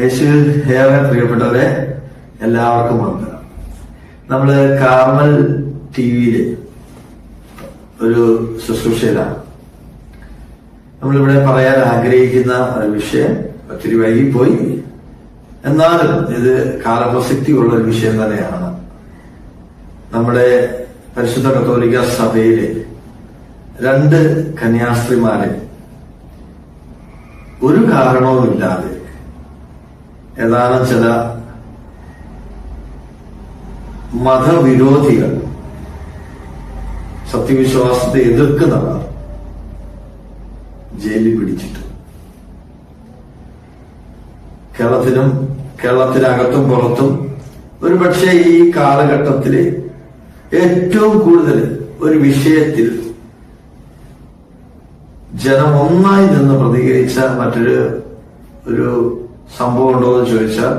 യേശുവിൽ ഏറെ പ്രിയപ്പെട്ടവരെ എല്ലാവർക്കും വന്ദനം നമ്മൾ കാർമൽ ടി വിയിൽ ഒരു ശുശ്രൂഷയിലാണ്. നമ്മളിവിടെ പറയാൻ ആഗ്രഹിക്കുന്ന ഒരു വിഷയം ഒത്തിരി വൈകിപ്പോയി. എന്നാലും ഇത് കാലപ്രസക്തിയുള്ള ഒരു വിഷയം തന്നെയാണ്. നമ്മുടെ പരിശുദ്ധ കത്തോലിക്ക സഭയിലെ രണ്ട് കന്യാസ്ത്രീമാരെ ഒരു കാരണവുമില്ലാതെ ഏതാനും ചില മതവിരോധികൾ സത്യവിശ്വാസത്തെ എതിർക്കുന്നവർ ജയിലിൽ പിടിച്ചിട്ട്. കേരളത്തിലും കേരളത്തിനകത്തും പുറത്തും ഒരുപക്ഷെ ഈ കാലഘട്ടത്തിലെ ഏറ്റവും കൂടുതൽ ഒരു വിഷയത്തിൽ ജനം ഒന്നായി നിന്ന് പ്രതികരിച്ച മറ്റൊരു ഒരു സംഭവം ഉണ്ടോ എന്ന് ചോദിച്ചാൽ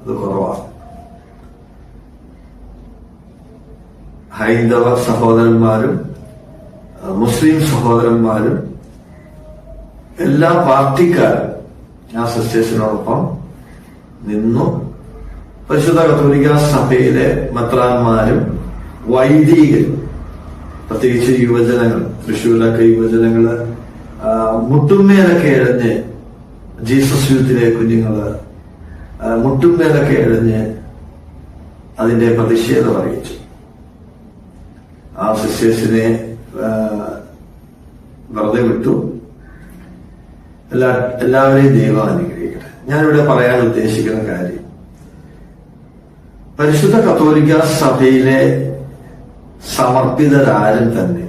അത് കുറവാണ് ഹൈന്ദവ സഹോദരന്മാരും മുസ്ലിം സഹോദരന്മാരും എല്ലാ പാർട്ടിക്കാരും ആ സിസ്റ്റേഴ്സിനോടൊപ്പം നിന്നു. പരിശുദ്ധ കത്തോലിക്ക സഭയിലെ മെത്രാന്മാരും വൈദികരും പ്രത്യേകിച്ച് യുവജനങ്ങൾ തൃശ്ശൂരിലൊക്കെ യുവജനങ്ങൾ മുട്ടുമേലൊക്കെ എഴഞ്ഞ് ജീസസ് യൂത്തിലെ കുഞ്ഞുങ്ങൾ ആ, മുട്ടുമേലൊക്കെ എഴഞ്ഞ് അതിന്റെ പ്രതിഷേധം അറിയിച്ചു. ആ സിസ്റ്റേഴ്സിനെ വെറുതെ വിട്ടു. എല്ലാ എല്ലാവരെയും ദൈവം അനുഗ്രഹിക്കട്ടെ. ഞാനിവിടെ പറയാൻ ഉദ്ദേശിക്കുന്ന കാര്യം പരിശുദ്ധ കത്തോലിക്ക സഭയിലെ സമർപ്പിതരാരും തന്നെ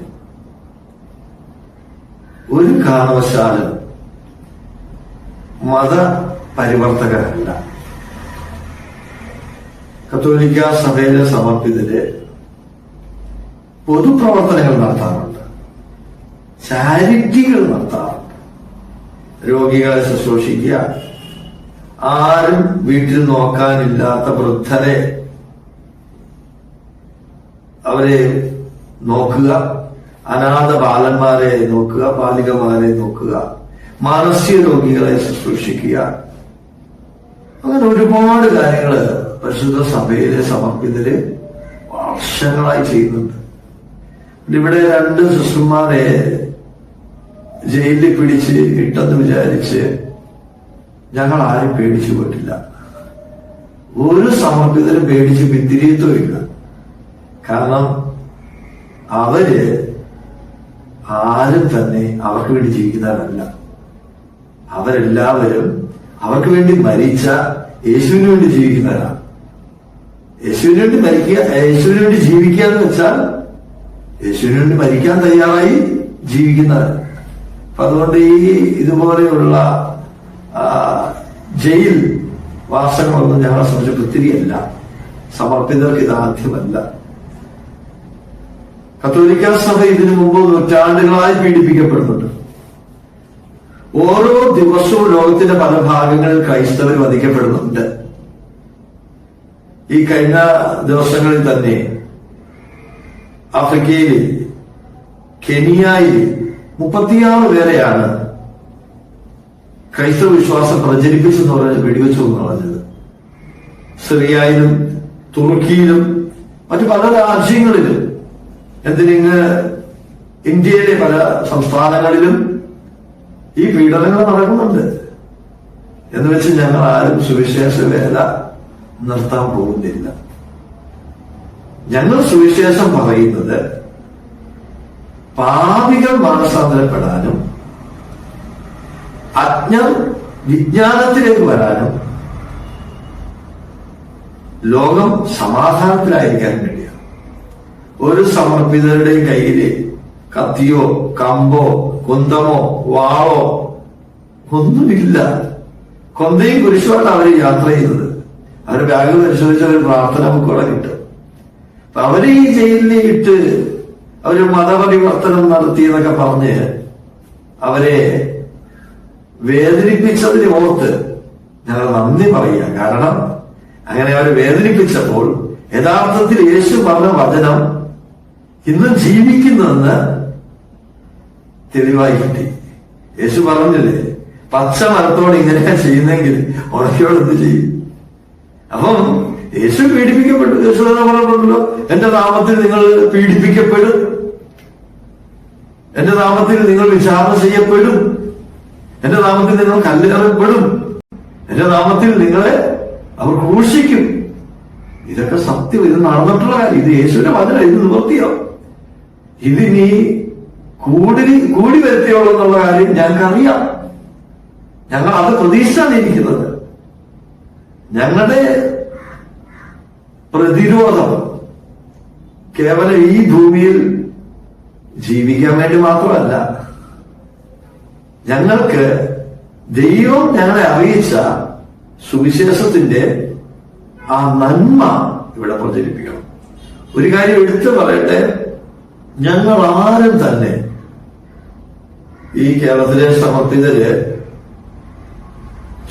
ഒരു കാരണവശാലും മത പരിവർത്തകരല്ല കത്തോലിക്ക സഭയിലെ സമർപ്പിതര് പൊതുപ്രവർത്തനങ്ങൾ നടത്താറുണ്ട്. ചാരിറ്റികൾ നടത്താറുണ്ട്. രോഗികളെ ശുശ്രൂഷിക്കുക ആരും വീട്ടിൽ നോക്കാനില്ലാത്ത വൃദ്ധരെ അവരെ നോക്കുക അനാഥ ബാലന്മാരെ നോക്കുക ബാലികമാരെ നോക്കുക. മാനസിക രോഗികളെ ശുശ്രൂഷിക്കുക. അങ്ങനെ ഒരുപാട് കാര്യങ്ങൾ പരിശുദ്ധ സഭയിലെ സമർപ്പിതര് വർഷങ്ങളായി ചെയ്യുന്നുണ്ട്. ഇവിടെ രണ്ട് സിസ്റ്റർമാരെ ജയിലിൽ പിടിച്ച് ഇട്ടെന്ന് വിചാരിച്ച് ഞങ്ങൾ ആരും പേടിച്ചു പോയിട്ടില്ല. ഒരു സമർപ്പിതരും പേടിച്ച് പിന്തിരിയത്തുമില്ല കാരണം അവർ ആരും തന്നെ അവർക്ക് വേണ്ടി ജീവിക്കുന്നവരല്ല. അവരെല്ലാവരും അവർക്ക് വേണ്ടി മരിച്ച യേശുവിന് വേണ്ടി ജീവിക്കുന്നവരാണ് യേശുവിന് വേണ്ടി മരിക്കുക യേശുവിന് വേണ്ടി ജീവിക്കുക എന്ന് വെച്ചാൽ യേശുവിന് വേണ്ടി മരിക്കാൻ തയ്യാറായി ജീവിക്കുന്നവർ. അപ്പൊ അതുകൊണ്ട് ഈ ഇതുപോലെയുള്ള ജയിൽ വാസങ്ങളൊന്നും ഞങ്ങളെ സംബന്ധിച്ച് ഒത്തിരിയല്ല. സമർപ്പിതർക്ക് ഇത് ആദ്യമല്ല. കത്തോലിക്ക സഭ ഇതിനു മുമ്പ് നൂറ്റാണ്ടുകളായി പീഡിപ്പിക്കപ്പെടുന്നുണ്ട്. ഓരോ ദിവസവും ലോകത്തിന്റെ പല ഭാഗങ്ങളിൽ ക്രൈസ്തവർ വധിക്കപ്പെടുന്നുണ്ട്. ഈ കഴിഞ്ഞ ദിവസങ്ങളിൽ തന്നെ ആഫ്രിക്കയിൽ കെനിയയിൽ മുപ്പത്തിയാറ് പേരെയാണ് ക്രൈസ്തവ വിശ്വാസം പ്രചരിപ്പിച്ചെന്ന് പറഞ്ഞ് വെടിവെച്ചു എന്ന് പറഞ്ഞത് സിറിയയിലും തുർക്കിയിലും മറ്റു പല രാജ്യങ്ങളിലും. എന്തിനിങ്ങ് ഇന്ത്യയിലെ പല സംസ്ഥാനങ്ങളിലും ഈ പീഡനങ്ങൾ നടക്കുന്നുണ്ട്. എന്ന് വെച്ച് ഞങ്ങൾ ആരും സുവിശേഷ വേല നിർത്താൻ പോകുന്നില്ല. ഞങ്ങൾ സുവിശേഷം പറയുന്നത് പാപികൾ മാനസാന്തരപ്പെടാനും അജ്ഞർ വിജ്ഞാനത്തിലേക്ക് വരാനും ലോകം സമാധാനത്തിലായിരിക്കാൻ വേണ്ടിയാണ്. ഒരു സമർപ്പിതരുടെയും കയ്യിൽ കത്തിയോ കമ്പോ കുന്തമോ വാളോ ഒന്നുമില്ല. കൊന്തയും കുരിശുമാണ് അവർ യാത്ര ചെയ്തത് അവർ ബാഗ് പരിശോധിച്ച ഒരു പ്രാർത്ഥന ബുക്കോടെ കിട്ടും. അപ്പൊ അവർ ഈ ജയിലിൽ ഇട്ട് അവർ മതപരിവർത്തനം നടത്തി എന്നൊക്കെ പറഞ്ഞ് അവരെ വേദനിപ്പിച്ചതിന് ഓർത്ത് ഞങ്ങൾ നന്ദി പറയുക. കാരണം അങ്ങനെ അവരെ വേദനിപ്പിച്ചപ്പോൾ യഥാർത്ഥത്തിൽ യേശു പറഞ്ഞ വചനം ഇന്നും ജീവിക്കുന്നെന്ന് തെളിവായി കിട്ടി. യേശു പറഞ്ഞില്ലേ പച്ച മരത്തോട് ഇങ്ങനെയാ ചെയ്യുന്നെങ്കിൽ ഉണക്കിയോട് എന്ത് ചെയ്യും? അപ്പം യേശു പീഡിപ്പിക്കപ്പെട്ടു. യേശു തന്നെ പറഞ്ഞിട്ടുണ്ടല്ലോ എന്റെ നാമത്തിൽ നിങ്ങൾ പീഡിപ്പിക്കപ്പെടും. എന്റെ നാമത്തിൽ നിങ്ങൾ വിചാരണ ചെയ്യപ്പെടും. എന്റെ നാമത്തിൽ നിങ്ങൾ കല്ലേറപ്പെടും എന്റെ നാമത്തിൽ നിങ്ങളെ അവർ ക്രൂശിക്കും. ഇതൊക്കെ സത്യം ഇത് നടന്നിട്ടുള്ള കാര്യം. ഇത് യേശുവിന്റെ വചന ഇത് നിവർത്തിയോ ഇത് നീ കൂടി കൂടി വരുത്തിയോളൂ എന്നുള്ള കാര്യം ഞങ്ങൾക്കറിയാം. ഞങ്ങൾ അത് പ്രതീക്ഷിച്ചാണ് ഇരിക്കുന്നത്. ഞങ്ങളുടെ പ്രതിരോധം കേവലം ഈ ഭൂമിയിൽ ജീവിക്കാൻ വേണ്ടി മാത്രമല്ല ഞങ്ങൾക്ക് ദൈവം ഞങ്ങളെ അറിയിച്ച സുവിശേഷത്തിന്റെ ആ നന്മ ഇവിടെ പ്രചരിപ്പിക്കണം. ഒരു കാര്യം എടുത്തു പറയട്ടെ ഞങ്ങൾ ആരും തന്നെ ഈ കേരളത്തിലെ സമർപ്പിതര്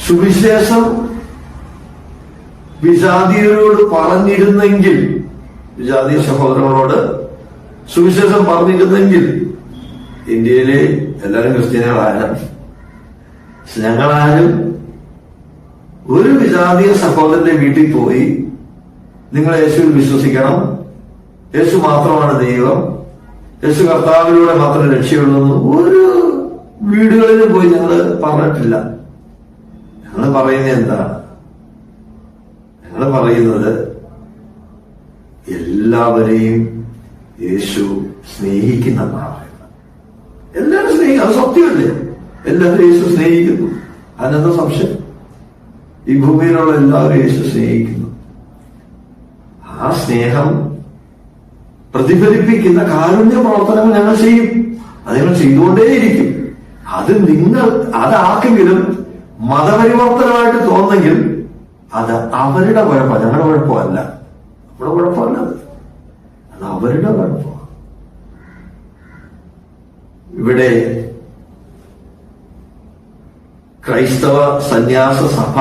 സുവിശേഷം വിജാതീയരോട് പറഞ്ഞിരുന്നെങ്കിൽ വിജാതീയ സഹോദരങ്ങളോട് സുവിശേഷം പറഞ്ഞിരുന്നെങ്കിൽ ഇന്ത്യയിലെ എല്ലാവരും ക്രിസ്ത്യാനികളായാലും ഞങ്ങളാരും ഒരു വിജാതീയ സഹോദരന്റെ വീട്ടിൽ പോയി നിങ്ങൾ യേശുവിൽ വിശ്വസിക്കണം. യേശു മാത്രമാണ് ദൈവം. യേശു കർത്താവിലൂടെ മാത്രമേ രക്ഷയുള്ളൂ ഒരു വീടുകളിലും പോയി ഞങ്ങൾ പറഞ്ഞിട്ടില്ല. ഞങ്ങൾ പറയുന്നത് എന്താ? ഞങ്ങൾ പറയുന്നത് എല്ലാവരെയും യേശു പറയുന്നത് എല്ലാവരും സ്നേഹിക്കും. അത് സത്യമല്ലേ? എല്ലാവരും യേശു സ്നേഹിക്കുന്നു. അതിനെന്താ സംശയം? ഈ ഭൂമിയിലുള്ള എല്ലാവരും യേശു സ്നേഹിക്കുന്നു. ആ സ്നേഹം പ്രതിഫലിപ്പിക്കുന്ന കാരുണ്യ പ്രവർത്തനങ്ങൾ ഞങ്ങൾ ചെയ്യും. അത് ഞങ്ങൾ ചെയ്തുകൊണ്ടേയിരിക്കും. അത് നിങ്ങൾ അതാർക്കെങ്കിലും മതപരിവർത്തനമായിട്ട് തോന്നെങ്കിൽ അത് അവരുടെ കുഴപ്പമാണ് ഞങ്ങളുടെ കുഴപ്പമല്ല. നമ്മുടെ കുഴപ്പമല്ല അത്. അത് അവരുടെ കുഴപ്പമാണ്. ഇവിടെ ക്രൈസ്തവ സന്യാസ സഭ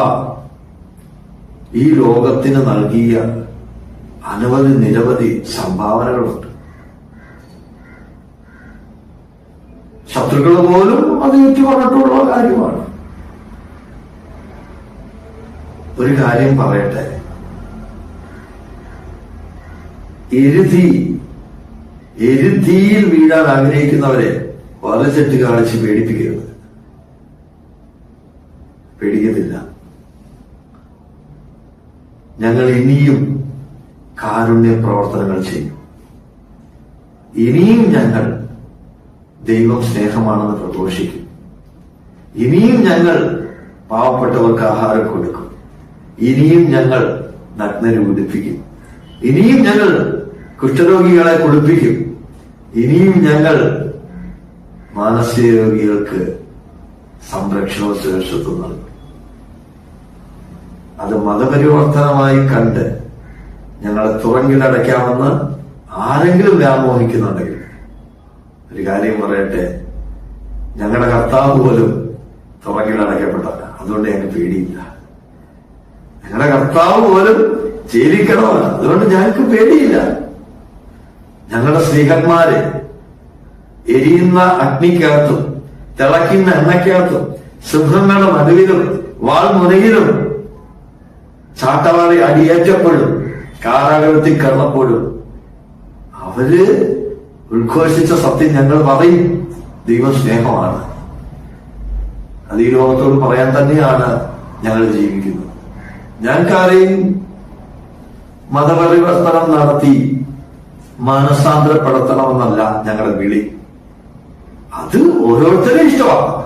ഈ ലോകത്തിന് നൽകിയ അനവധി നിരവധി സംഭാവനകളുണ്ട്. ശത്രുക്കൾ പോലും അത് ഏറ്റു പറഞ്ഞിട്ടുള്ള കാര്യമാണ്. ഒരു കാര്യം പറയട്ടെ. എരുതി എരുതിയിൽ വീഴാൻ ആഗ്രഹിക്കുന്നവരെ വലച്ചെട്ട് കാണിച്ച് പേടിപ്പിക്കരുത്. പേടിക്കത്തില്ല. ഞങ്ങൾ ഇനിയും കാരുണ്യ പ്രവർത്തനങ്ങൾ ചെയ്യും. ഇനിയും ഞങ്ങൾ ദൈവം സ്നേഹമാണെന്ന് പ്രഘോഷിക്കും. ഇനിയും ഞങ്ങൾ പാവപ്പെട്ടവർക്ക് ആഹാരം കൊടുക്കും. ഇനിയും ഞങ്ങൾ നഗ്നരെ ഉടുപ്പിക്കും. ഇനിയും ഞങ്ങൾ കുഷ്ഠരോഗികളെ കുളിപ്പിക്കും. ഇനിയും ഞങ്ങൾ മാനസിക രോഗികൾക്ക് സംരക്ഷണവും സുരക്ഷിതത്വം നൽകും. അത് മതപരിവർത്തനമായി കണ്ട് ഞങ്ങളെ തുറങ്കിലടയ്ക്കാമെന്ന് ആരെങ്കിലും വ്യാമോഹിക്കുന്നുണ്ടെങ്കിൽ ഒരു കാര്യം പറയട്ടെ? ഞങ്ങളുടെ കർത്താവ് പോലും തുറങ്കിലടയ്ക്കപ്പെട്ടല്ല അതുകൊണ്ട് ഞങ്ങൾക്ക് പേടിയില്ല. ഞങ്ങളുടെ കർത്താവ് പോലും കിടന്നവല്ല അതുകൊണ്ട് ഞങ്ങൾക്ക് പേടിയില്ല. ഞങ്ങളുടെ സ്ത്രീഹന്മാര് എരിയുന്ന അഗ്നിക്കകത്തും തിളയ്ക്കുന്ന എണ്ണയ്ക്കകത്തും സിംഹങ്ങളുടെ നടുവിലും വാൾമുനയിലും ചാട്ടവാറി അടിയേറ്റപ്പോഴും കാരാഗ്രഹത്തിൽ കിടന്നപ്പോഴും അവർ ഉദ്ഘോഷിച്ച സത്യം ഞങ്ങൾ പറയും. ദൈവം സ്നേഹമാണ്. അത് ഈ ലോകത്തോട് പറയാൻ തന്നെയാണ് ഞങ്ങൾ ജീവിക്കുന്നത്. ഞങ്ങൾക്കാരെയും മതപരിവർത്തനം നടത്തി മാനസാന്തരപ്പെടുത്തണമെന്നല്ല ഞങ്ങളുടെ വിളി. അത് ഓരോരുത്തരും ഇഷ്ടമാണ്.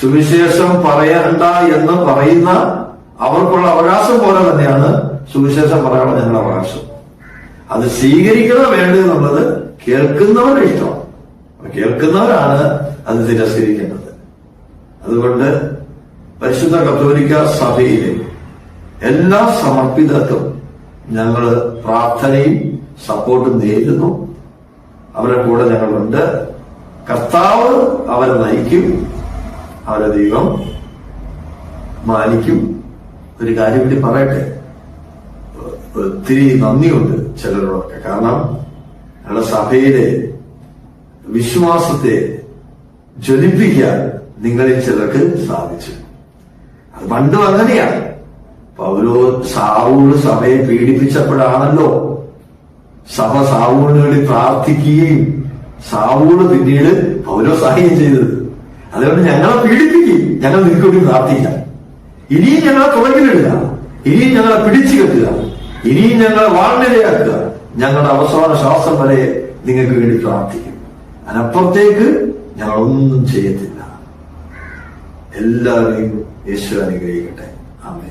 സുവിശേഷം പറയണ്ട എന്ന് പറയുന്ന അവർക്കുള്ള അവകാശം പോലെ തന്നെയാണ് സുവിശേഷം പറയാനുള്ള ഞങ്ങളുടെ അവകാശം. അത് സ്വീകരിക്കണോ വേണ്ടത് കേൾക്കുന്നവരുടെ ഇഷ്ടമാണ് കേൾക്കുന്നവരാണ് അത് തിരസ്കരിക്കേണ്ടത് അതുകൊണ്ട് പരിശുദ്ധ കത്തോലിക്ക സഭയിലെ എല്ലാ സമർപ്പിതർക്കും ഞങ്ങൾ പ്രാർത്ഥനയും സപ്പോർട്ടും നേരുന്നു. അവരുടെ കൂടെ ഞങ്ങളുണ്ട്. കർത്താവ് അവരെ നയിക്കും. അവരെ ദൈവം മാനിക്കും. ഒരു കാര്യം വേണ്ടി പറയട്ടെ. ഒത്തിരി നന്ദിയുണ്ട് ചിലരോടൊക്കെ. കാരണം ഞങ്ങളുടെ സഭയിലെ വിശ്വാസത്തെ ജ്വലിപ്പിക്കാൻ നിങ്ങളിൽ ചിലർക്ക് സാധിച്ചു. അത് പണ്ടും അങ്ങനെയാണ് പൗരോ സാവൂൾ സഭയെ പീഡിപ്പിച്ചപ്പോഴാണല്ലോ സഭ സാവൂളിന് വേണ്ടി പ്രാർത്ഥിക്കുകയും സാവൂൾ പിന്നീട് പൗരോ സഹായം ചെയ്തത്. അതുകൊണ്ട് ഞങ്ങളെ പീഡിപ്പിക്കുകയും ഞങ്ങൾ നിങ്ങൾക്ക് വേണ്ടി പ്രാർത്ഥിക്കാം ഇനിയും ഞങ്ങളെ തുടങ്ങിലിടുക ഇനിയും ഞങ്ങളെ പിടിച്ചു കെട്ടുക. ഇനിയും ഞങ്ങളെ വാൾനിരയാക്കുക ഞങ്ങളുടെ അവസാന ശ്വാസം വരെ നിങ്ങൾക്ക് വേണ്ടി പ്രാർത്ഥിക്കും. അതിനപ്പുറത്തേക്ക് ഞങ്ങൾ ഒന്നും ചെയ്യത്തില്ല. എല്ലാവരെയും യേശു അനുഗ്രഹിക്കട്ടെ. ആമേ